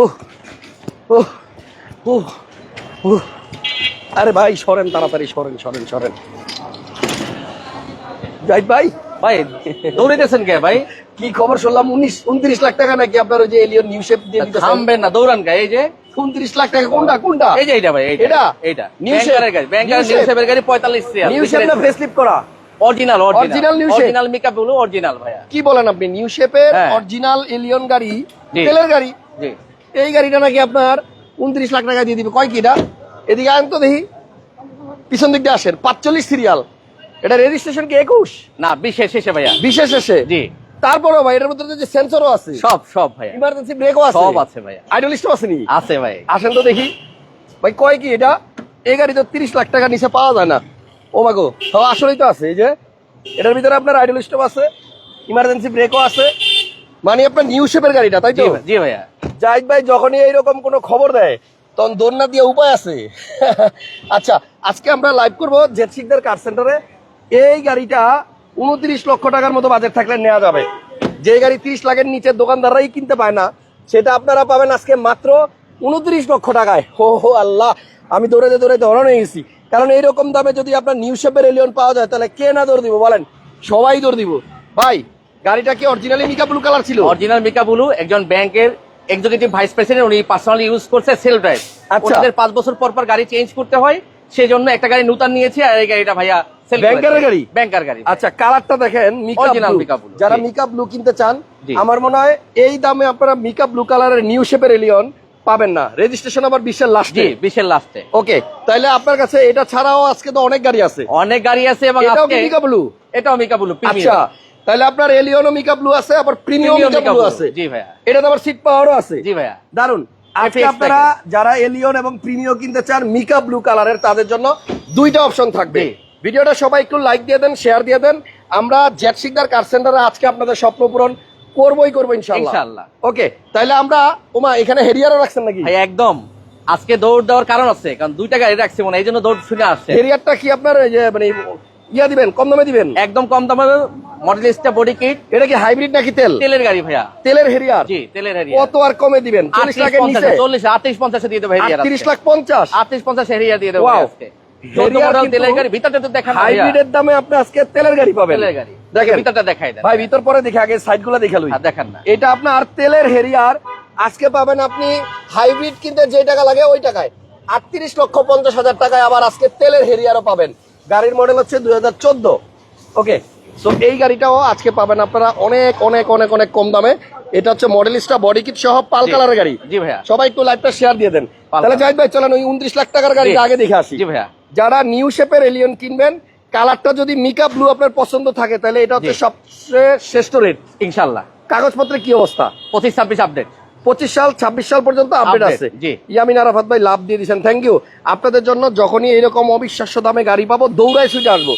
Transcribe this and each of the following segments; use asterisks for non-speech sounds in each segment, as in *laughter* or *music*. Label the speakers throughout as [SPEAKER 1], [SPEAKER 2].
[SPEAKER 1] ও ও ও ও আরে ভাই সরেন তাড়াতাড়ি সরেন সরেন সরেন। জাহিদ ভাই
[SPEAKER 2] ভাই দৌড়াইতেছেন কে ভাই?
[SPEAKER 1] কি খবর শুনলাম? উনিশ উনত্রিশ লাখ টাকা নাকি আপনার ওই যে এলিয়ন নিউ শেপ দিয়ে
[SPEAKER 2] থামবেন না দৌড়ান কে এই যে?
[SPEAKER 1] উনত্রিশ লাখ টাকা কোনটা কোনটা?
[SPEAKER 2] এই যে এইটা ভাই এইটা
[SPEAKER 1] এটা? New shape?
[SPEAKER 2] ব্যাংকারের গাড়ি ব্যাংকার নিউ? শেপের গাড়ি 45 সিরিয়াল
[SPEAKER 1] নিউ শেপ না ফেসলিপ করা? Original original shape?
[SPEAKER 2] Original makeup হলো অরিজিনাল ভাইয়া।
[SPEAKER 1] কি বলেন আপনি? নিউ শেপের। অরিজিনাল এলিয়ন গাড়ি তেলের গাড়ি?
[SPEAKER 2] জি।
[SPEAKER 1] এই গাড়িটা নাকি আপনার উনত্রিশ লাখ টাকা দিয়ে দিবে। কয় কিটা এদিকে আন তো দেখি। পিছন দিক দিয়ে আসেন। পাঁচচল্লিশ সিরিয়াল এটা রেজিস্ট্রেশন কি একুশ?
[SPEAKER 2] না বিশেষ শেষে ভাইয়া।
[SPEAKER 1] বিশেষ এসে?
[SPEAKER 2] জি।
[SPEAKER 1] তারপরেও ভাই এটার মধ্যে যে সেন্সরও আছে।
[SPEAKER 2] সব সব ভাইয়া।
[SPEAKER 1] ইমার্জেন্সি ব্রেকও আছে।
[SPEAKER 2] সব আছে ভাইয়া।
[SPEAKER 1] আইডলিস্টও আছে নি?
[SPEAKER 2] আছে ভাই।
[SPEAKER 1] আসেন তো দেখি। ভাই কয় কি এটা? এই গাড়ি তো তিরিশ লাখ টাকা নিচে পাওয়া যায় না। ও মাগো সব আসলেই তো আছে এই যে এটার ভিতরে আপনার আইডল স্টপ আছে ইমার্জেন্সি ব্রেকও আছে মানে আপনার নিউ শেপের গাড়িটা তাই তো?
[SPEAKER 2] জি ভাইয়া।
[SPEAKER 1] জাহিদ ভাই যখনই এইরকম কোনো খবর দেয় তখন দৌড়না দিয়ে উপায় আছে। *laughs* আচ্ছা আজকে আমরা লাইভ করব জেটসিকদের কার সেন্টারে এই গাড়িটা উনত্রিশ লক্ষ টাকার মতো বাজেট থাকলে নেওয়া যাবে। যে গাড়ি তিরিশ লাখের নিচে দোকানদাররাই কিনতে পায় না সেটা আপনারা পাবেন আজকে মাত্র উনত্রিশ লক্ষ টাকায়। *laughs* হো হো আল্লাহ আমি দৌড়াতে দৌড়াতে হরণ হয়ে গেছি। কারণ এইরকম দামে যদি আপনার নিউ শেপের এলিয়ন পাওয়া যায় তাহলে কে না দৌড় দিব? বলেন সবাই দৌড় দিব। ভাই গাড়িটা কি অরিজিনালি মিকা ব্লু কালার ছিল?
[SPEAKER 2] অরিজিনাল মেকআপ ব্লু একজন ব্যাংকের এক্সিকিউটিভ ভাইস প্রেসিডেন্ট উনি পার্সোনালি ইউজ করছে সেল ড্রাইভ
[SPEAKER 1] আচ্ছা।
[SPEAKER 2] ওনাদের পাঁচ বছর পর পর গাড়ি চেঞ্জ করতে হয় সেই জন্য একটা গাড়ি নতুন নিয়েছে আর এই গাড়িটা ভাইয়া সেল
[SPEAKER 1] ব্যাংকারের গাড়ি?
[SPEAKER 2] ব্যাংকার গাড়ি
[SPEAKER 1] আচ্ছা কালারটা দেখেন মিকা ব্লু যারা। মিকা ব্লু কিনতে চান আমার মনে হয় এই দামে আপনারা মিকা ব্লু কালারের নিউ শেপের এলিয়ন পাবেন না। রেজিস্ট্রেশন আবার বিশের লাস্টে
[SPEAKER 2] জি বিশের লাস্টে
[SPEAKER 1] ওকে তাহলে আপনার কাছে এটা ছাড়াও আজকে তো অনেক গাড়ি আছে।
[SPEAKER 2] অনেক গাড়ি আছে এবং
[SPEAKER 1] এটাও মিকা ব্লু
[SPEAKER 2] এটাও মেকআপ হলো
[SPEAKER 1] আচ্ছা তাহলে আপনার এলিয়নও মিকা ব্লু আছে আবার প্রিমিয়াম মিকা ব্লু আছে।
[SPEAKER 2] জি ভাইয়া।
[SPEAKER 1] এটাতে আবার সিট পাওয়ারও আছে।
[SPEAKER 2] জি ভাইয়া।
[SPEAKER 1] দারুণ আজকে আপনারা যারা এলিয়ন এবং প্রিমিয়ম কিনতে চান মিকা ব্লু কালারের তাদের জন্য দুইটা অপশন থাকবে। ভিডিওটা সবাই একটু লাইক দিয়ে দেন শেয়ার দিয়ে দেন। আমরা জেট শিকদার কার সেন্টারে আজকে আপনাদের স্বপ্ন পূরণ করবোই করব ইনশাল্লাহ ওকে তাইলে আমরা ওমা এখানে হেরিয়ারও রাখছেন নাকি?
[SPEAKER 2] একদম। আজকে দৌড় দেওয়ার কারণ আছে কারণ দুইটা গাড়ি রাখছি মনে এই জন্য দৌড় শুনে আসছে।
[SPEAKER 1] হেরিয়ারটা কি আপনার মানে ইয়া দিবেন কম দামে দিবেন?
[SPEAKER 2] একদম কম বডি কিট
[SPEAKER 1] এটা কি হাইব্রিড নাকি তেল?
[SPEAKER 2] তেলের গাড়ি ভাইয়া।
[SPEAKER 1] তেলের হেরিয়ার?
[SPEAKER 2] জি তেলের গাড়ি
[SPEAKER 1] কত আর কমে দিবেন? লাখের নিচে?
[SPEAKER 2] দিয়ে দেবো হেরিয়ার
[SPEAKER 1] আটত্রিশ লাখ
[SPEAKER 2] হেরিয়ার দিয়ে দেবো আজকে। চোদ্দ
[SPEAKER 1] Harrier
[SPEAKER 2] মডেল
[SPEAKER 1] কিন্তু
[SPEAKER 2] তেলের গাড়ি ভিতরটা তো দেখা
[SPEAKER 1] হাইব্রিডের দামে আপনি আজকে তেলের গাড়ি পাবেন।
[SPEAKER 2] তেলের গাড়ি।
[SPEAKER 1] দেখেন।
[SPEAKER 2] ভিতরটা দেখাই দেন।
[SPEAKER 1] ভাই ভিতর পরে দেখে আগে সাইডগুলা দেখে লই।
[SPEAKER 2] আর দেখান না।
[SPEAKER 1] এটা আপনার তেলের হেরিয়ার। আজকে পাবেন আপনি হাইব্রিড কিনতে যে টাকা লাগে ওই টাকায়। আটত্রিশ লক্ষ পঞ্চাশ হাজার টাকায় আবার আজকে তেলের হেরিয়ারও পাবেন। গাড়ির মডেল হচ্ছে দুই হাজার চোদ্দ। ওকে তো এই গাড়িটাও আজকে পাবেন আপনারা অনেক অনেক অনেক অনেক কম দামে। এটা হচ্ছে মডেলিস্টা বডি কিট সহ পাল। কালারের গাড়ি।
[SPEAKER 2] জি ভাইয়া।
[SPEAKER 1] সবাই একটু লাইভটা শেয়ার দিয়ে দেন। তাহলে। জাহিদ ভাই চলেন ওই উনত্রিশ লাখ টাকার গাড়িটা আগে দেখে আসি।
[SPEAKER 2] জি ভাইয়া।
[SPEAKER 1] যারা নিউ শেপের এলিয়ন কিনবেন কালারটা যদি মিকা ব্লু আপনার পছন্দ থাকে তাহলে এটা হচ্ছে সবচেয়ে শ্রেষ্ঠ রেট
[SPEAKER 2] ইনশাল্লাহ
[SPEAKER 1] কাগজপত্রের কি অবস্থা?
[SPEAKER 2] পঁচিশ ছাব্বিশ আপডেট
[SPEAKER 1] পঁচিশ সাল ছাব্বিশ সাল পর্যন্ত আপডেট আছে। ইয়ামিন আরাফাত ভাই লাভ দিয়ে দিচ্ছেন থ্যাংক ইউ আপনাদের জন্য যখনই এরকম অবিশ্বাস্য দামে গাড়ি পাবো দৌড়ায় ছুটে আসব।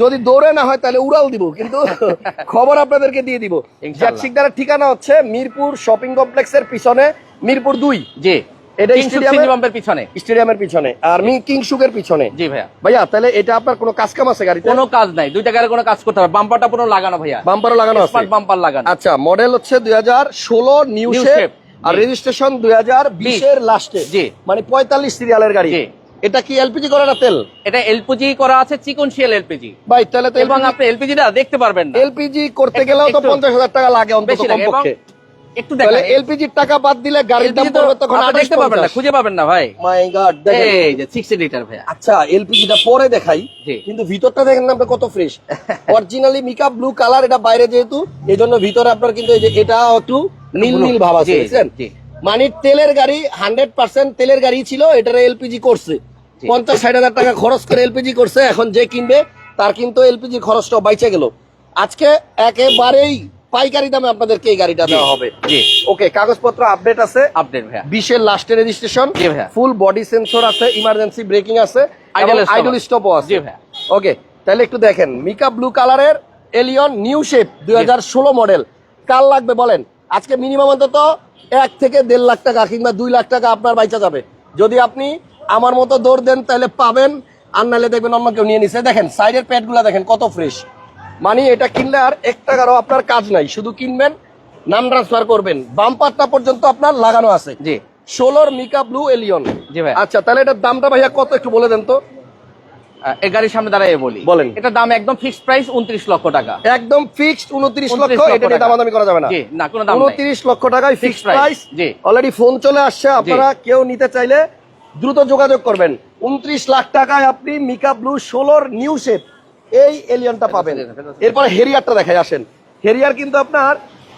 [SPEAKER 1] যদি দৌড়ে না হয় তাহলে উড়াল দিব কিন্তু *laughs* খবর আপনাদেরকে দিয়ে দিব। জ্যাটসিকদারের ঠিকানা হচ্ছে মিরপুর শপিং কমপ্লেক্সের পিছনে মিরপুর দুই।
[SPEAKER 2] জি।
[SPEAKER 1] এটা স্টেডিয়ামের-
[SPEAKER 2] পিছনে।
[SPEAKER 1] স্টেডিয়ামের পিছনে। কিংসুকের পিছনে।
[SPEAKER 2] জি ভাইয়া।
[SPEAKER 1] ভাইয়া তাহলে এটা আপনার কোনো কাজ কাম আছে গাড়িতে?
[SPEAKER 2] কোনো কাজ নাই। দুইটা গাড়ি কোনো কাজ করতে হবে। বাম্পারটা পুরো লাগানো ভাইয়া।
[SPEAKER 1] বাম্পারও লাগানো আছে?
[SPEAKER 2] স্মার্ট বাম্পার লাগানো।
[SPEAKER 1] আচ্ছা মডেল হচ্ছে দুই হাজার ষোলো নিউ শেপ আর রেজিস্ট্রেশন দুই হাজার বিশের লাস্টে
[SPEAKER 2] জি।
[SPEAKER 1] মানে পঁয়তাল্লিশ সিরিয়ালের গাড়ি। এটা কি এলপিজি করে না তেল?
[SPEAKER 2] এটা এলপিজি করা আছে চিকন শিয়াল এলপিজি
[SPEAKER 1] ভাই তাহলে তো
[SPEAKER 2] এবং আপনি এলপিজিটা দেখতে পারবেন না।
[SPEAKER 1] এলপিজি করতে গেলেও তো
[SPEAKER 2] একটু-
[SPEAKER 1] পঞ্চাশ হাজার টাকা লাগে অন্তত কমপক্ষে।
[SPEAKER 2] একটু
[SPEAKER 1] তাহলে
[SPEAKER 2] দেখেন
[SPEAKER 1] এলপিজির টাকা বাদ দিলে গাড়ির দাম পড়বে তখন আঠাশ
[SPEAKER 2] দেখতে পাবেন না খুঁজে পাবেন না ভাই।
[SPEAKER 1] মাই গড
[SPEAKER 2] এই যে সিক্সটি লিটার ভাইয়া।
[SPEAKER 1] আচ্ছা এলপিজিটা পরে দেখাই কিন্তু ভিতরটা দেখেন না কত fresh originally mica blue colour এটা বাইরে যেহেতু ভিতরে আপনার কিন্তু এই যে এটা একটু নীল নীল ভাব আছে বুঝছেন? মানে তেলের গাড়ি হান্ড্রেড পার্সেন্ট তেলের গাড়ি ছিল এটার এলপিজি করছে।
[SPEAKER 2] জি।
[SPEAKER 1] পঞ্চাশ ষাট হাজার টাকা খরচ করে এলপিজি করছে এখন যে কিনবে তার কিন্তু এলপিজি খরচটা বাইচে গেল। আজকে একেবারেই পাইকারি দামে আপনাদেরকে এই গাড়িটা দেওয়া হবে। ওকে কাগজপত্র আপডেট আছে?
[SPEAKER 2] আপডেট ভাইয়া।
[SPEAKER 1] বিশের লাস্টের রেজিস্ট্রেশন ফুল বডি সেন্সর আছে ইমার্জেন্সি ব্রেকিং আছে আইডল। স্টপও আছে। ওকে তাহলে একটু দেখেন মিকা ব্লু কালারের এলিয়ন নিউ শেপ দুই হাজার ষোলো মডেল কার লাগবে বলেন? আজকে মিনিমাম অন্তত এক থেকে দেড় লাখ টাকা কিংবা দুই লাখ টাকা আপনার বাইচা যাবে। যদি আপনি আমার মতো দৌড় দেন তাহলে পাবেন। আর নাহলে দেখবেন অন্য কেউ নিয়ে নিছে। দেখেন সাইডের প্যাডগুলো দেখেন কত ফ্রেশ মানে এটা কিনলে আর এক টাকারও আপনার কাজ নাই। শুধু কিনবেন নাম ট্রান্সফার করবেন। বাম্পারটা পর্যন্ত আপনার লাগানো আছে।
[SPEAKER 2] জি।
[SPEAKER 1] ষোলোর মিকা ব্লু এলিয়ন।
[SPEAKER 2] জি ভাই।
[SPEAKER 1] আচ্ছা তাহলে এটার দামটা ভাইয়া কত একটু বলে দেন তো?
[SPEAKER 2] এই গাড়ির সামনে দাঁড়াই বলি।
[SPEAKER 1] বলেন।
[SPEAKER 2] এটা দাম একদম ফিক্সড প্রাইস উনত্রিশ লক্ষ টাকা।
[SPEAKER 1] একদম ফিক্সড উনত্রিশ লক্ষ
[SPEAKER 2] লক্ষ
[SPEAKER 1] এটা নিয়ে
[SPEAKER 2] টাকা।
[SPEAKER 1] দামাদামি করা যাবে না।
[SPEAKER 2] না কোনো দাম
[SPEAKER 1] উনত্রিশ লক্ষ টাকায় ফিক্সড প্রাইস
[SPEAKER 2] জি।
[SPEAKER 1] অলরেডি ফোন চলে আসছে আপনারা কেউ নিতে চাইলে দ্রুত যোগাযোগ করবেন। উনত্রিশ লাখ টাকায় আপনি মিকা ব্লু ষোলোর নিউ শেপ এই এলিয়নটা পাবেন। এরপরে হেরিয়ারটা দেখাই আসেন। হেরিয়ার কিন্তু আপনার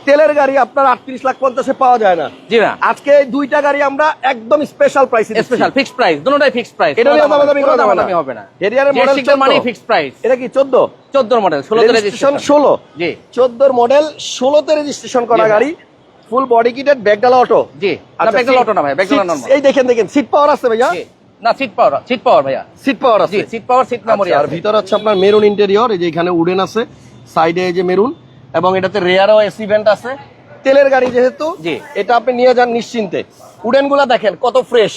[SPEAKER 1] তেলের গাড়ি আপনার আটত্রিশ লাখ পঞ্চাশে পাওয়া যায় না।
[SPEAKER 2] জি না।
[SPEAKER 1] আজকে দুইটা গাড়ি আমরা একদম special price
[SPEAKER 2] special fixed price দুটোটাই fixed price
[SPEAKER 1] এটা নিয়ে দামাদামি করা যাবে না।
[SPEAKER 2] হবে না।
[SPEAKER 1] হেরিয়ারের
[SPEAKER 2] জেড মানে ফিক্সড প্রাইস
[SPEAKER 1] এটা কি চোদ্দ?
[SPEAKER 2] 14 মডেল 16 তে
[SPEAKER 1] রেজিস্ট্রেশন
[SPEAKER 2] রেজিস্ট্রেশন
[SPEAKER 1] ষোলো।
[SPEAKER 2] জি।
[SPEAKER 1] চোদ্দোর মডেল ষোলোতে রেজিস্ট্রেশন করা গাড়ি। ফুল বডি কিটেড ব্যাগডালা অটো
[SPEAKER 2] জি। না ব্যাকডাল অটো না ভাই ব্যাকডাল নরমাল
[SPEAKER 1] এই দেখেন দেখেন। সিট পাওয়ার আছে ভাইয়া।
[SPEAKER 2] জি। না সিট পাওয়ার সিট পাওয়ার ভাইয়া।
[SPEAKER 1] সিট পাওয়ার আছে।
[SPEAKER 2] সিট পাওয়ার সিট মেমোরি
[SPEAKER 1] আর
[SPEAKER 2] আছে।
[SPEAKER 1] হচ্ছে আপনার মেরুন ইন্টেরিয়র এই যে এখানে উডেন আছে সাইডে এই যে মেরুন এবং এটাতে রেয়ারও এসি ভেন্ট আছে। তেলের গাড়ি যেহেতু
[SPEAKER 2] জি।
[SPEAKER 1] এটা আপনি নিয়ে যান নিশ্চিন্তে। উডেনগুলা দেখেন কত ফ্রেশ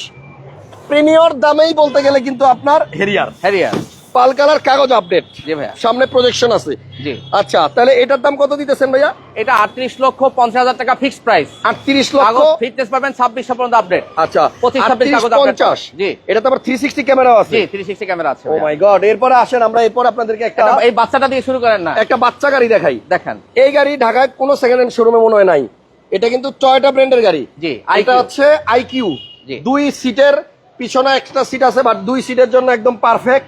[SPEAKER 1] প্রিমিয়র দামেই বলতে গেলে কিন্তু আপনার হেরিয়ার
[SPEAKER 2] হ্যারিয়ার
[SPEAKER 1] পাল কালার কাগজ আপডেট
[SPEAKER 2] জি ভাইয়া।
[SPEAKER 1] সামনে প্রজেকশন আছে।
[SPEAKER 2] জি।
[SPEAKER 1] আচ্ছা তাহলে এটার দাম কত দিতেছেন ভাইয়া?
[SPEAKER 2] এটা 38 লক্ষ 50 হাজার টাকা ফিক্সড প্রাইস
[SPEAKER 1] আটত্রিশ লক্ষ?
[SPEAKER 2] কাগজ ফিটনেস পাবেন 26 পর্যন্ত আপডেট
[SPEAKER 1] আচ্ছা
[SPEAKER 2] 25 26 কাগজ update
[SPEAKER 1] পঞ্চাশ?
[SPEAKER 2] জি।
[SPEAKER 1] এটা তো আবার থ্রি সিক্সটি ক্যামেরাও আছে।
[SPEAKER 2] জি 360 ক্যামেরা আছে
[SPEAKER 1] ও মাই গড এরপরে আসেন আমরা এরপর আপনাদেরকে একটা
[SPEAKER 2] এই বাচ্চাটা দিয়ে শুরু করেন না।
[SPEAKER 1] একটা বাচ্চা গাড়ি দেখাই।
[SPEAKER 2] দেখেন।
[SPEAKER 1] এই গাড়ি ঢাকায় কোনো সেকেন্ড হ্যান্ড শোরুমে মনে হয় নাই। এটা কিন্তু টয়োটা ব্র্যান্ডের গাড়ি।
[SPEAKER 2] জি,
[SPEAKER 1] এটা হচ্ছে আইকিউ দুই সিটের পিছনে এক্সট্রা সিট আছে বাট দুই সিটের জন্য একদম পারফেক্ট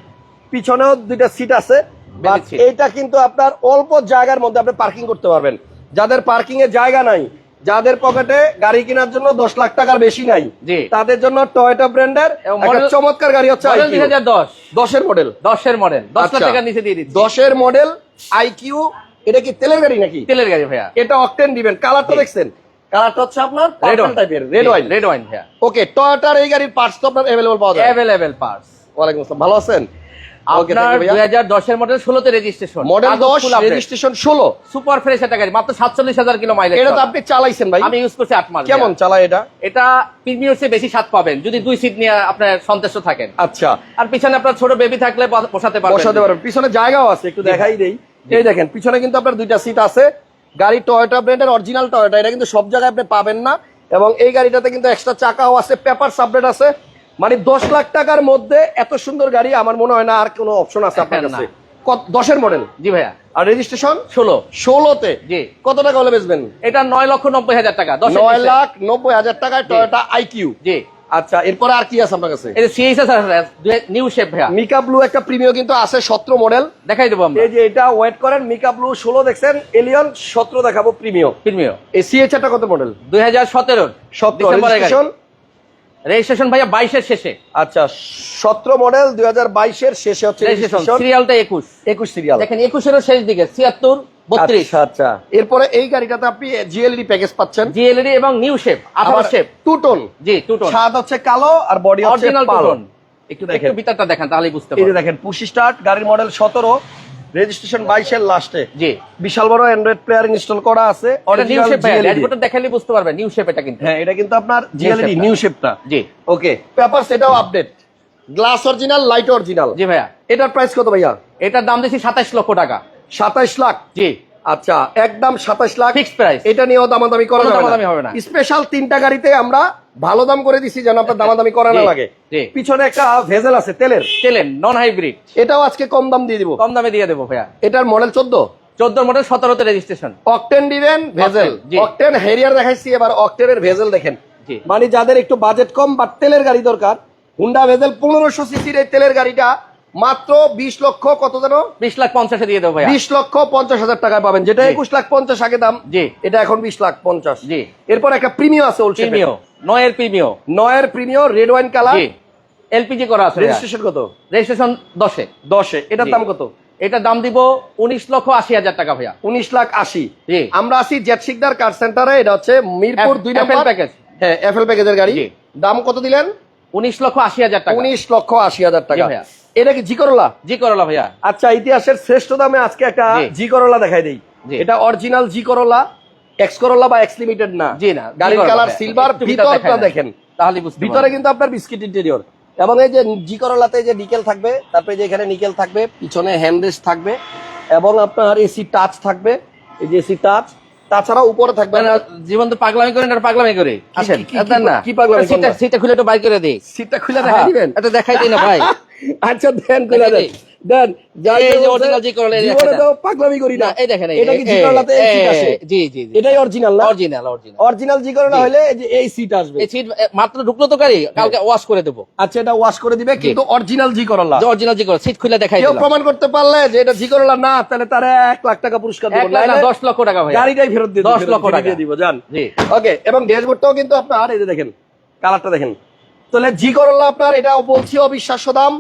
[SPEAKER 1] পিছনেও দুইটা সিট আছে বাট
[SPEAKER 2] Baby seat।
[SPEAKER 1] এইটা কিন্তু আপনার অল্প জায়গার মধ্যে আপনি পার্কিং করতে পারবেন যাদের পার্কিং এর জায়গা নাই যাদের পকেটে গাড়ি কেনার জন্য দশ লাখ টাকার বেশি নাই
[SPEAKER 2] জি।
[SPEAKER 1] তাদের জন্য টয়োটা ব্র্যান্ডের
[SPEAKER 2] এবং
[SPEAKER 1] একটা
[SPEAKER 2] model-
[SPEAKER 1] চমৎকার গাড়ি হচ্ছে
[SPEAKER 2] মডেল
[SPEAKER 1] IQ
[SPEAKER 2] 2010
[SPEAKER 1] দশের মডেল
[SPEAKER 2] 10 এর মডেল 10 লাখ
[SPEAKER 1] আচ্ছা।
[SPEAKER 2] টাকার নিচে দিয়ে দিচ্ছি
[SPEAKER 1] দশের মডেল আইকিউ এটা কি তেলের গাড়ি নাকি
[SPEAKER 2] তেলের গাড়ি ভাইয়া
[SPEAKER 1] এটা অকটেন দিবেন কালারটা
[SPEAKER 2] জি।
[SPEAKER 1] দেখছেন কালারটা হচ্ছে আপনার
[SPEAKER 2] রেড
[SPEAKER 1] পার্পল টাইপের রেড ওয়াইন
[SPEAKER 2] রেড ওয়াইন ভাইয়া
[SPEAKER 1] ওকে টয়োটার এই গাড়ির পার্টস তো আপনার अवेलेबल পাওয়া যায়
[SPEAKER 2] অ্যাভেলেবেল পার্টস
[SPEAKER 1] ওয়ালাইকুম আসসালাম ভালো আছেন ওকে
[SPEAKER 2] আপনার 2010 এর মডেল 16 তে registration
[SPEAKER 1] model 10 registration 16
[SPEAKER 2] super fresh একটা গাড়ি মাত্র 47000 কিলো মাইলেজ
[SPEAKER 1] এটা তো আপনি চালাইছেন ভাই।
[SPEAKER 2] আমি ইউজ করছি 8 মাস
[SPEAKER 1] কেমন চালায় এটা?
[SPEAKER 2] এটা প্রিমিয়ার চেয়ে বেশি স্বাদ পাবেন যদি দুই সিট নিয়ে আপনার সন্তুষ্ট থাকেন।
[SPEAKER 1] আচ্ছা।
[SPEAKER 2] আর পিছনে আপনার ছোট বেবি থাকলে বসাতে পারবেন।
[SPEAKER 1] বসাতে পারবেন। পিছনে জায়গাও আছে একটু দেখাই দেই। এই দেখেন পিছনে কিন্তু আপনার দুইটা সিট আছে। গাড়ি টয়োটা ব্র্যান্ডের অরিজিনাল টয়োটা এটা কিন্তু সব জায়গায় আপনি পাবেন না। এবং এই গাড়িটাতে কিন্তু এক্সট্রা চাকাও আছে পেপার সাবলেট আছে। মানে দশ লাখ টাকার মধ্যে এত সুন্দর গাড়ি আমার মনে হয় না আর কোনো অপশন আছে আপনার কাছে। দশের মডেল
[SPEAKER 2] জি ভাইয়া।
[SPEAKER 1] আর রেজিস্ট্রেশন
[SPEAKER 2] ষোলো।
[SPEAKER 1] ষোলোতে?
[SPEAKER 2] জি।
[SPEAKER 1] কত টাকা হলে বেচবেন?
[SPEAKER 2] এটা নয় লক্ষ নব্বই হাজার টাকা
[SPEAKER 1] নয় লাখ নব্বই হাজার টাকায় টয়োটা আইকিউ
[SPEAKER 2] জি।
[SPEAKER 1] আচ্ছা এরপরে আর কি আছে আপনার কাছে?
[SPEAKER 2] এটা সিএইচএস নিউ শেপ ভাইয়া।
[SPEAKER 1] মিকা ব্লু একটা প্রিমিয় কিন্তু আছে সতেরো মডেল
[SPEAKER 2] দেখাই দেবো আমরা।
[SPEAKER 1] এই যে এটা ওয়েট করেন মিকা ব্লু ষোলো দেখছেন এলিয়ন সতেরো দেখাবো প্রিমিয়
[SPEAKER 2] প্রিমিয়
[SPEAKER 1] এই সিএচটা কত মডেল
[SPEAKER 2] দুই হাজার
[SPEAKER 1] সতেরো
[SPEAKER 2] ডিসেম্বরের গাড়ি।
[SPEAKER 1] রেজিস্ট্রেশন
[SPEAKER 2] ভাইয়া বাইশের শেষে।
[SPEAKER 1] আচ্ছা সতেরো মডেল দুই হাজার বাইশের শেষে হচ্ছে
[SPEAKER 2] সিরিয়ালটা একুশ।
[SPEAKER 1] একুশ সিরিয়াল
[SPEAKER 2] দেখেন একুশেরও শেষ দিকে ছিয়াত্তর বত্রিশ।
[SPEAKER 1] আচ্ছা আচ্ছা। এরপরে এই গাড়িটাতে আপনি জিএলডি প্যাকেজ পাচ্ছেন।
[SPEAKER 2] জিএলডি এবং নিউ শেপ আঠারো শেপ
[SPEAKER 1] টু টোন
[SPEAKER 2] জি টু টোন
[SPEAKER 1] ছাদ হচ্ছে কালো আর বডি
[SPEAKER 2] অরিজিনাল একটু
[SPEAKER 1] দেখেন।
[SPEAKER 2] ভিতরটা দেখেন তাহলেই বুঝতে
[SPEAKER 1] এই দেখেন পুশি স্টার্ট গাড়ির মডেল সতেরো। রেজিস্ট্রেশন বাইশের লাস্টে।
[SPEAKER 2] জি।
[SPEAKER 1] বিশাল বড় অ্যান্ড্রয়েড প্লেয়ার ইনস্টল করা আছে
[SPEAKER 2] নিউ শেপ ভাইয়া
[SPEAKER 1] জিএলডি
[SPEAKER 2] ড্যাশবোর্ডে দেখালে বুঝতে পারবেন নিউ শেপ এটা কিন্তু।
[SPEAKER 1] হ্যাঁ এটা কিন্তু আপনার জিএলডি নিউ শেপটা
[SPEAKER 2] জি।
[SPEAKER 1] ওকে পেপার সেটাও update glass original light original
[SPEAKER 2] জি ভাইয়া।
[SPEAKER 1] এটার প্রাইস কত ভাইয়া?
[SPEAKER 2] এটার দাম দিছি 27 লক্ষ টাকা।
[SPEAKER 1] সাতাইশ লাখ।
[SPEAKER 2] জি।
[SPEAKER 1] আচ্ছা একদম সাতাশ লাখ।
[SPEAKER 2] Fixed price.
[SPEAKER 1] এটা নিয়েও দামাদামি করা
[SPEAKER 2] দামাদামি হবে না।
[SPEAKER 1] স্পেশাল তিনটা গাড়িতে আমরা ভালো দাম করে দিছি যেন আপনার দামাদামি করা না লাগে। পিছনে একটা ভেজেল আছে তেলের।
[SPEAKER 2] চেলেন নন হাইব্রিড
[SPEAKER 1] এটাও আজকে কম দাম দিয়ে দিব।
[SPEAKER 2] কম দামে দিয়ে দেবো ভাইয়া।
[SPEAKER 1] এটার মডেল চোদ্দ।
[SPEAKER 2] চোদ্দ মডেল সতেরোতে রেজিস্ট্রেশন
[SPEAKER 1] অকটেন দিবেন ভেজেল। অকটেন হেরিয়ার দেখাইছি এবার অকটেনের ভেজেল দেখেন। মানে যাদের একটু বাজেট কম বা তেলের গাড়ি দরকার হুন্ডা ভেজেল পনেরোশো সিসির এই তেলের গাড়িটা মাত্র বিশ লক্ষ কত যেন
[SPEAKER 2] বিশ লাখ পঞ্চাশে দিয়ে দেবো
[SPEAKER 1] বিশ লক্ষ পঞ্চাশ হাজার টাকায় পাবেন। যেটা একুশ লাখ পঞ্চাশ আগে দাম
[SPEAKER 2] জি।
[SPEAKER 1] এটা এখন বিশ লাখ পঞ্চাশ।
[SPEAKER 2] জি।
[SPEAKER 1] এরপর একটা প্রিমিয় আছে
[SPEAKER 2] প্রিমিও নয়ের প্রিমিও।
[SPEAKER 1] নয়ের Premio red wine
[SPEAKER 2] colour LPG করা আছে
[SPEAKER 1] রেজিস্ট্রেশন কত?
[SPEAKER 2] রেজিস্ট্রেশন দশে।
[SPEAKER 1] দশে। এটার দাম কত?
[SPEAKER 2] এটার দাম দিব উনিশ লক্ষ আশি হাজার টাকা ভাইয়া।
[SPEAKER 1] উনিশ লাখ আশি। আমরা আছি জেট সিকদার কার সেন্টারে এটা হচ্ছে মিরপুর দুই নম্বর।
[SPEAKER 2] প্যাকেজ।
[SPEAKER 1] হ্যাঁ এফএল প্যাকেজের গাড়ি। দাম কত দিলেন?
[SPEAKER 2] উনিশ লক্ষ আশি হাজার টাকা।
[SPEAKER 1] উনিশ লক্ষ আশি হাজার টাকা।
[SPEAKER 2] ভাইয়া।
[SPEAKER 1] এটা কি জি করলা
[SPEAKER 2] জি করলা ভাইয়া।
[SPEAKER 1] আচ্ছা ইতিহাসের শ্রেষ্ঠ দামে আজকে একটা
[SPEAKER 2] জি।
[SPEAKER 1] করলা দেখাই দেই। এটা অরিজিনাল জি করলা এক্স করলা বা এক্স লিমিটেড না।
[SPEAKER 2] জি না
[SPEAKER 1] গাড়ির কালার সিলভার ভিতরটা দেখেন।
[SPEAKER 2] তাহলে
[SPEAKER 1] ভিতরে কিন্তু আপনার বিস্কিট ইন্টেরিয়র এবং এই যে জি করলাতে যে নিকেল থাকবে তারপরে যে এখানে নিকেল থাকবে পিছনে হ্যান্ডরেস্ট থাকবে এবং আপনার এসি টাচ থাকবে। এই যে এসি টাচ তাছাড়া উপরে থাকবে
[SPEAKER 2] মানে জীবন তো পাগলামি করেন আর পাগলামি করে? আসেন না।
[SPEAKER 1] কি পাগলামি
[SPEAKER 2] সিটটা খুলে একটু বাই করে দিই।
[SPEAKER 1] সিটটা খুলে দেখা দিবেন?
[SPEAKER 2] এটা দেখাই দিই না ভাই।
[SPEAKER 1] আচ্ছা দেন
[SPEAKER 2] দেখাই
[SPEAKER 1] দেন। পাগলামি করি না।
[SPEAKER 2] এই দেখেন
[SPEAKER 1] এটা কি জি
[SPEAKER 2] জি
[SPEAKER 1] এটাই অরিজিনাল না?
[SPEAKER 2] অরিজিনাল অরিজিনাল
[SPEAKER 1] অরিজিনাল জি। করলা হলে এই যে এই সিট আসবে।
[SPEAKER 2] এই সিট মাত্র ঢুকলো তো গাড়ি কালকে ওয়াশ করে দেবো।
[SPEAKER 1] আচ্ছা এটা ওয়াশ করে দিবে কিন্তু অরিজিনাল জি করলা
[SPEAKER 2] অরিজিনাল জি করে সিট খুলে দেখাই
[SPEAKER 1] কেউ প্রমাণ করতে পারলে যে এটা জি করলা না তাহলে তার এক লাখ টাকা পুরস্কার দেবো
[SPEAKER 2] না, দশ লক্ষ টাকা ভাই
[SPEAKER 1] গাড়িটাই ফেরত দিয়ে
[SPEAKER 2] দশ লক্ষ টাকা।
[SPEAKER 1] দিয়ে দিব জান
[SPEAKER 2] জি।
[SPEAKER 1] ওকে এবং ড্যাশবোর্ডটাও কিন্তু আপনার এই যে দেখেন কালারটা দেখেন। তাহলে জি করলা আপনার এটা বলছি অবিশ্বাস্য দাম।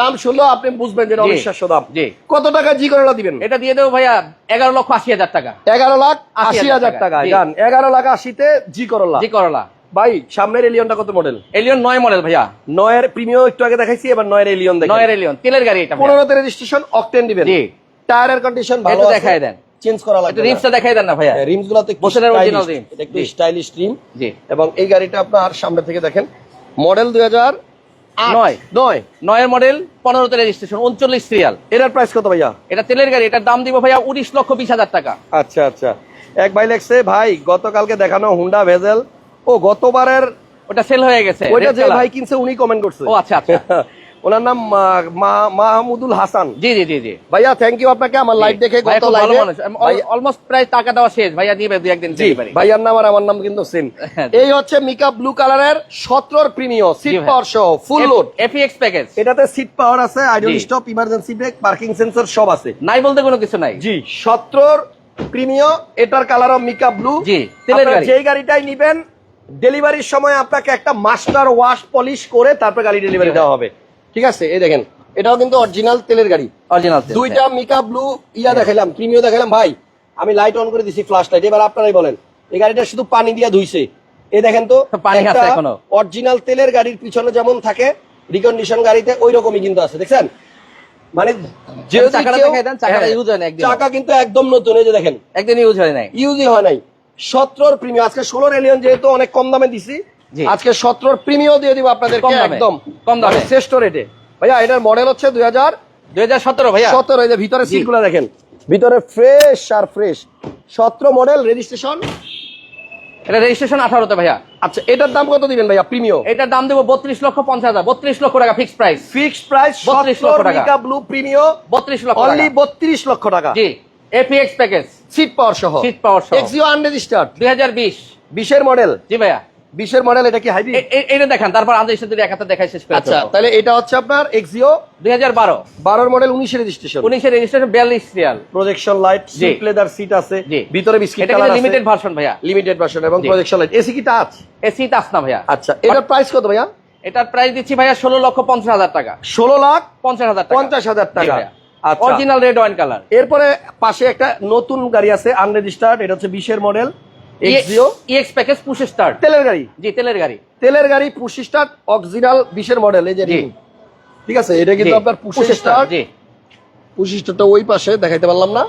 [SPEAKER 1] দাম শুনলেও আপনি বুঝবেন যে অবিশ্বাস্য দাম।
[SPEAKER 2] জি।
[SPEAKER 1] কত টাকা জি করলা দিবেন?
[SPEAKER 2] এটা দিয়ে দেবো ভাইয়া এগারো লক্ষ আশি হাজার টাকা।
[SPEAKER 1] এগারো লাখ
[SPEAKER 2] আশি হাজার টাকা,
[SPEAKER 1] জান এগারো লাখ আশিতে জি করলা।
[SPEAKER 2] জি করলা।
[SPEAKER 1] ভাই সামনের এলিয়নটা কত মডেল
[SPEAKER 2] এলিয়ন নয় মডেল ভাইয়া।
[SPEAKER 1] নয়ের প্রিমিয়াম একটু আগে দেখাইছি এবার নয়ের এলিয়ন
[SPEAKER 2] নয়ের এলিয়ন তেলের গাড়ি এটা ভাইয়া।
[SPEAKER 1] পনেরোতে রেজিস্ট্রেশন অকটেন দিবেন।
[SPEAKER 2] জি।
[SPEAKER 1] টায়ারের কন্ডিশন ভালো আছে।
[SPEAKER 2] দেখায় দেন।
[SPEAKER 1] চেঞ্জ করা লাগবে
[SPEAKER 2] রিমসটা দেখাই দেন না ভাইয়া।
[SPEAKER 1] রিমস গুলাতে
[SPEAKER 2] বসেনের original rim।
[SPEAKER 1] এটা একটু স্টাইলিশ রিম
[SPEAKER 2] জি।
[SPEAKER 1] এবং এই গাড়িটা আপনার সামনে থেকে দেখেন মডেল দুই হাজার
[SPEAKER 2] নয়।
[SPEAKER 1] নয়।
[SPEAKER 2] নয়ের মডেল পনেরোতে রেজিস্ট্রেশন উনচল্লিশ সিরিয়াল
[SPEAKER 1] এটার প্রাইস কত ভাইয়া?
[SPEAKER 2] এটা তেলের গাড়ি এটার দাম দিব ভাইয়া উনিশ লক্ষ বিশ হাজার টাকা।
[SPEAKER 1] আচ্ছা আচ্ছা। এক ভাই লেখছে ভাই গতকালকে দেখানো হুন্ডা ভেজেল ও গতবারের
[SPEAKER 2] ওটা সেল হয়ে গেছে
[SPEAKER 1] ওইটা যে ভাই কিনছে উনি কমেন্ট করছে।
[SPEAKER 2] ও আচ্ছা আচ্ছা। *laughs*
[SPEAKER 1] ওনার নাম মাহমুদুল হাসান।
[SPEAKER 2] জি জি জি জি।
[SPEAKER 1] ভাইয়া থ্যাংক ইউ আপনাকে আমার লাইভ দেখে গত লাইভে
[SPEAKER 2] অলমোস্ট প্রায় টাকা দেওয়া শেষ। ভাইয়া দিবে দুই একদিন
[SPEAKER 1] জি ভাইয়ার নাম আর আমার নাম কিন্তু সেম *laughs*
[SPEAKER 2] হ্যাঁ।
[SPEAKER 1] এই হচ্ছে মিকা ব্লু কালারের সতেরোর প্রিমিয়াম সিট পাওয়ার সহ ফুল লোড
[SPEAKER 2] এফিএক্স প্যাকেজ
[SPEAKER 1] এটাতে সিট পাওয়ার আছে
[SPEAKER 2] idle
[SPEAKER 1] stop emergency brake parking sensor সব আছে।
[SPEAKER 2] নাই বলতে কোনো কিছু নাই।
[SPEAKER 1] জি সতেরোর প্রিমিয়াম এটার কালার মিকা ব্লু
[SPEAKER 2] জি।
[SPEAKER 1] যেই গাড়িটাই নিবেন ডেলিভারির সময় আপনাকে একটা মাস্টার ওয়াশ পলিশ করে তারপর গাড়ি ডেলিভারি দেওয়া হবে। ঠিক আছে এই দেখেন এটাও কিন্তু অরিজিনাল তেলের গাড়ি।
[SPEAKER 2] অরিজিনাল
[SPEAKER 1] দুইটা মিকা ব্লু ইয়া দেখালাম প্রিমিয়াম দেখালাম ভাই আমি লাইট অন করে দিছি ফ্ল্যাশ লাইট এবার আপনারাই বলেন এই গাড়িটা শুধু পানি দিয়ে ধুইছে। এই দেখেন তো। *laughs* অরিজিনাল তেলের গাড়ির পিছনে যেমন থাকে রিকন্ডিশন গাড়িতে ওই রকমই কিন্তু আছে দেখছেন? মানে হ্যাঁ,
[SPEAKER 2] হয়।
[SPEAKER 1] চাকা কিন্তু একদম নতুন এই যে দেখেন।
[SPEAKER 2] একদিন ইউজ হয় নাই।
[SPEAKER 1] ইউজই হয় নাই। সতেরোর প্রিমিয়াম আজকে ষোলোর এলিয়ন যেহেতু অনেক কম দামে দিছি। আজকে সতেরোর প্রিমিয়াম দিয়ে দিব আপনাদেরকে
[SPEAKER 2] কম
[SPEAKER 1] একদম।
[SPEAKER 2] কম দামে।
[SPEAKER 1] মানে শ্রেষ্ঠ রেটে। ভাইয়া এটার মডেল হচ্ছে দুই হাজার
[SPEAKER 2] দুই হাজার সতেরো ভাইয়া।
[SPEAKER 1] সতেরো এই যে ভিতরে। সিটগুলো দেখেন। ভিতরে ফ্রেশ আর ফ্রেশ সতেরো মডেল রেজিস্ট্রেশন
[SPEAKER 2] এটা রেজিস্ট্রেশন আঠারোতে ভাইয়া।
[SPEAKER 1] আচ্ছা এটার দাম কত দিবেন ভাইয়া প্রিমিয়াম
[SPEAKER 2] এটার দাম দেবো বত্রিশ লক্ষ পঞ্চাশ হাজার। বত্রিশ লক্ষ টাকা ফিক্স প্রাইস
[SPEAKER 1] ফিক্সড প্রাইস
[SPEAKER 2] 32 লক্ষ টাকা।
[SPEAKER 1] ব্লু প্রিমিয়াম
[SPEAKER 2] বত্রিশ লক্ষ
[SPEAKER 1] অনলি বত্রিশ লক্ষ টাকা।
[SPEAKER 2] জি। এপিএক্স প্যাকেজ
[SPEAKER 1] সিট পাওয়ার সহ।
[SPEAKER 2] Seat power সহ।
[SPEAKER 1] এক্সিও আনরেজিস্টার্ড
[SPEAKER 2] দুই হাজার বিশ।
[SPEAKER 1] বিশের মডেল
[SPEAKER 2] জি ভাইয়া।
[SPEAKER 1] বিশের মডেল এটা কি হাইব্রিড
[SPEAKER 2] এটা দেখান তারপর আমাদের সাথে এক হাতে দেখাই শেষ করে
[SPEAKER 1] আচ্ছা তাহলে এটা হচ্ছে আপনার এক্সিও
[SPEAKER 2] দুই হাজার বারো।
[SPEAKER 1] বারোর মডেল উনিশের রেজিস্ট্রেশন
[SPEAKER 2] উনিশের রেজিস্ট্রেশন বিয়াল্লিশ
[SPEAKER 1] serial projection
[SPEAKER 2] light
[SPEAKER 1] seat leather seat আছে। ভিতরে বিস্কিট কালার আছে।
[SPEAKER 2] লিমিটেড ভার্সন ভাইয়া।
[SPEAKER 1] লিমিটেড ভার্সন এবং। প্রজেকশন লাইট এসি কি টাচ
[SPEAKER 2] এসি তাস না ভাইয়া।
[SPEAKER 1] আচ্ছা এটার প্রাইস কত ভাইয়া?
[SPEAKER 2] এটার প্রাইস দিচ্ছি ভাইয়া ষোলো লক্ষ পঞ্চাশ হাজার টাকা।
[SPEAKER 1] ষোলো লাখ
[SPEAKER 2] পঞ্চাশ হাজার টাকা।
[SPEAKER 1] পঞ্চাশ হাজার টাকা।
[SPEAKER 2] অরিজিনাল রেড ওয়াইন কালার
[SPEAKER 1] এরপরে পাশে একটা নতুন গাড়ি আছে আনরেজিস্টার্ড এটা হচ্ছে বিশের model Axio
[SPEAKER 2] EX package push start
[SPEAKER 1] তেলের গাড়ি।
[SPEAKER 2] জি তেলের গাড়ি।
[SPEAKER 1] তেলের গাড়ি পুশি স্টার্ট অক্সিনাল বিশের মডেল এই যে ঠিক আছে এটা কিন্তু আপনার পুশি
[SPEAKER 2] push start,
[SPEAKER 1] স্টার্ট
[SPEAKER 2] জি।
[SPEAKER 1] পুশি স্টার্টটা ওই পাশে দেখাইতে পারলাম না।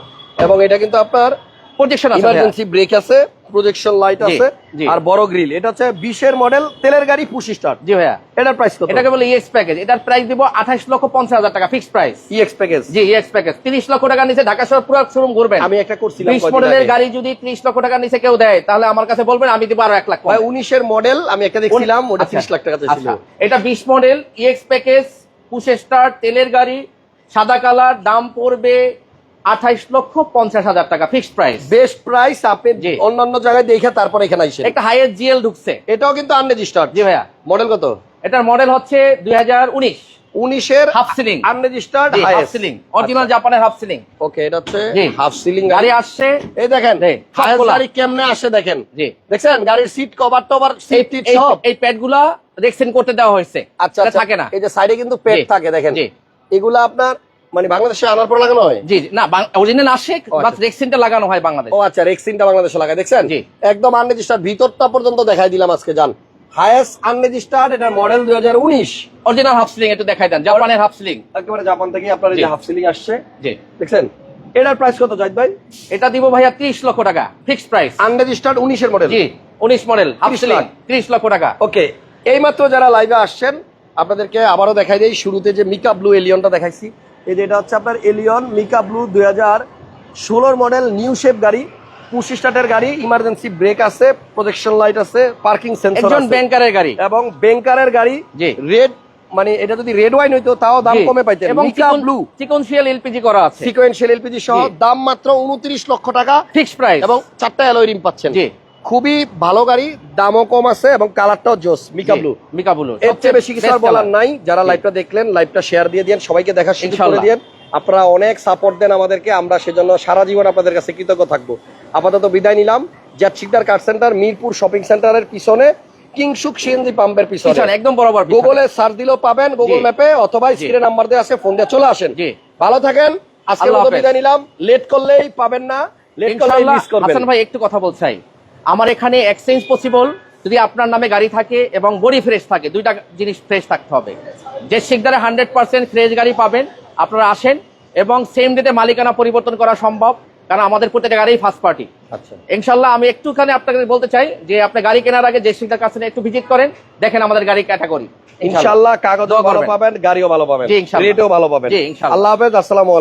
[SPEAKER 1] এবং এটা কিন্তু আপনার
[SPEAKER 2] প্রজেকশন আছে
[SPEAKER 1] ইমার্জেন্সি ব্রেক আছে। প্রজেকশন লাইট আছে আর বড় গ্রিল এটা হচ্ছে বিশের মডেল তেলের গাড়ি পুশি স্টার্ট
[SPEAKER 2] জি ভাইয়া।
[SPEAKER 1] এটার প্রাইস কত?
[SPEAKER 2] এটাকে বলে ইএক্স প্যাকেজ এটার প্রাইস দিব আঠাশ লক্ষ পঞ্চাশ হাজার টাকা ফিক্স প্রাইস
[SPEAKER 1] ইএক্স প্যাকেজ
[SPEAKER 2] জি ইএক্স প্যাকেজ তিরিশ লক্ষ টাকা নিচে ঢাকা শহর পুরো শোরুম ঘুরবেন।
[SPEAKER 1] আমি একটা করছিলাম
[SPEAKER 2] বিশ
[SPEAKER 1] কয়দিন
[SPEAKER 2] মডেলের গাড়ি যদি ত্রিশ লক্ষ টাকা নিচে কেউ দেয় তাহলে আমার কাছে বলবেন আমি দিব আরও এক লাখ কম।
[SPEAKER 1] ভাই উনিশের মডেল আমি একটা দেখছিলাম ওটা
[SPEAKER 2] আচ্ছা,
[SPEAKER 1] ত্রিশ লাখ টাকা ছিল।
[SPEAKER 2] আচ্ছা। এটা বিশ model EX package push start তেলের গাড়ি সাদা কালার দাম পড়বে আঠাইশ লক্ষ পঞ্চাশ হাজার টাকা ফিক্সড প্রাইস
[SPEAKER 1] বেস্ট প্রাইস আপনি। অন্যান্য জায়গায় দেখে তারপর এখানে আইসেন
[SPEAKER 2] একটা হাইয়েস্ট জিএল ঢুকছে।
[SPEAKER 1] এটাও কিন্তু আনরেজিস্টার্ড
[SPEAKER 2] জি ভাইয়া।
[SPEAKER 1] মডেল কত?
[SPEAKER 2] এটার মডেল হচ্ছে দুই হাজার উনিশ।
[SPEAKER 1] উনিশের
[SPEAKER 2] half ceiling
[SPEAKER 1] unregistered
[SPEAKER 2] half ceiling original জাপানের হাফ সিলিং
[SPEAKER 1] ওকে এটা হচ্ছে হাফ সিলিং
[SPEAKER 2] গাড়ি আসছে।
[SPEAKER 1] এই দেখেন। গাড়ি কেমনে আসে দেখেন?
[SPEAKER 2] জি।
[SPEAKER 1] দেখছেন? গাড়ির সিট কভার টভার
[SPEAKER 2] এই
[SPEAKER 1] সিট টিট সব।
[SPEAKER 2] এই রেক্সিন করতে দেওয়া হয়েছে।
[SPEAKER 1] আচ্ছা আচ্ছা।
[SPEAKER 2] থাকে না।
[SPEAKER 1] এই যে সাইডে কিন্তু থাকে দেখেন। এগুলা আপনার মানে বাংলাদেশে আনার পর লাগানো হয়?
[SPEAKER 2] জি না অরিজিনাল আসে বাট। রেক্সিনটা লাগানো হয় বাংলাদেশ।
[SPEAKER 1] ও আচ্ছা রেক্সিনটা বাংলাদেশে লাগায় দেখছেন?
[SPEAKER 2] জি।
[SPEAKER 1] একদম আনরেজিস্টার্ড ভিতরটা পর্যন্ত দেখাই দিলাম আজকে জান। হায়েস্ট আনরেজিস্টার্ড এটার মডেল দুই হাজার উনিশ।
[SPEAKER 2] অরিজিনাল হাফ সিলিং একটু দেখাই দেন জাপানের হাফ সিলিং
[SPEAKER 1] একেবারে জাপান থেকে আপনার এই যে হাফ সিলিং আসছে
[SPEAKER 2] জি।
[SPEAKER 1] দেখছেন? এটার প্রাইস কত জাহিদ ভাই?
[SPEAKER 2] এটা দিব ভাইয়া ত্রিশ লক্ষ টাকা ফিক্সড প্রাইস
[SPEAKER 1] আনরেজিস্টার্ড উনিশের মডেল
[SPEAKER 2] জি উনিশ মডেল হাফ
[SPEAKER 1] 30
[SPEAKER 2] সিলিং
[SPEAKER 1] লাখ।
[SPEAKER 2] ত্রিশ লক্ষ টাকা।
[SPEAKER 1] ওকে এইমাত্র যারা লাইভে আসছেন আপনাদেরকে আবারও দেখাই দেই শুরুতে যে মিকা ব্লু এলিয়নটা দেখাইছি। এই যে এটা হচ্ছে আপনার এলিয়ন মিকা ব্লু দুই হাজার ষোলোর মডেল নিউ শেপ গাড়ি পুশ স্টার্টের গাড়ি ইমার্জেন্সি ব্রেক আছে প্রজেকশন লাইট আছে পার্কিং সেন্সর
[SPEAKER 2] একজন ব্যাংকারের গাড়ি।
[SPEAKER 1] এবং ব্যাংকারের গাড়ি। রেড মানে এটা যদি রেড ওয়াইন হইতো তাও দাম কমে পাইতেন।
[SPEAKER 2] এবং
[SPEAKER 1] মিকা ব্লু
[SPEAKER 2] সিকোয়েন্সিয়াল এলপিজি করা আছে।
[SPEAKER 1] সিকোয়েন্সিয়াল এলপিজি সহ দাম মাত্র উনত্রিশ লক্ষ টাকা
[SPEAKER 2] ফিক্সড প্রাইস
[SPEAKER 1] এবং চারটা অ্যালয় রিম পাচ্ছেন।
[SPEAKER 2] জি।
[SPEAKER 1] খুবই ভালো গাড়ি দামও কম আছে এবং কালারটাও জোস মিকা ব্লু
[SPEAKER 2] মিকা ব্লু
[SPEAKER 1] এর চেয়ে বেশি কিছু আর বলার নাই যারা লাইভটা দেখলেন লাইভটা শেয়ার দিয়ে দিন সবাইকে দেখা শুরু করে দিন আপনারা অনেক সাপোর্ট দেন আমাদেরকে আমরা সেজন্য সারা জীবন আপনাদের কাছে কৃতজ্ঞ থাকব। আপাতত বিদায় নিলাম জ্যাট কার সেন্টার মিরপুর শপিং সেন্টারের পিছনে কিংসুক সিএনজি পাম্পের পিছনে।
[SPEAKER 2] একদম বরাবর
[SPEAKER 1] গুগলে সার্চ দিলেও পাবেন গুগল। ম্যাপে অথবা স্ক্রিনে নাম্বার দেওয়া আছে ফোন দিয়ে চলে আসেন। ভালো থাকেন আজকে বিদায় নিলাম। লেট করলেই পাবেন না লেট করলেই মিস করবেন।
[SPEAKER 2] হাসান ভাই একটু কথা বলতে চাই আমার এখানে এক্সচেঞ্জ পসিবল যদি আপনার নামে গাড়ি থাকে এবং বডি ফ্রেশ থাকে দুইটা জিনিস ফ্রেশ থাকতে হবে। যে শিকদারে হান্ড্রেড পার্সেন্ট ফ্রেশ গাড়ি পাবেন আপনারা আসেন এবং সেম ডেতে মালিকানা পরিবর্তন করা সম্ভব কারণ আমাদের প্রত্যেকটা গাড়ি ফার্স্ট পার্টি
[SPEAKER 1] আচ্ছা।
[SPEAKER 2] ইনশাল্লাহ আমি একটুখানি আপনাকে বলতে চাই যে আপনি গাড়ি কেনার আগে যে শিকদার কাছে একটু ভিজিট করেন দেখেন আমাদের গাড়ি ক্যাটাগরি
[SPEAKER 1] ইনশাল্লাহ কাগজও ভালো পাবেন গাড়িও ভালো পাবেন। রেটও ভালো পাবেন। আল্লাহ হাফেজ আসসালামু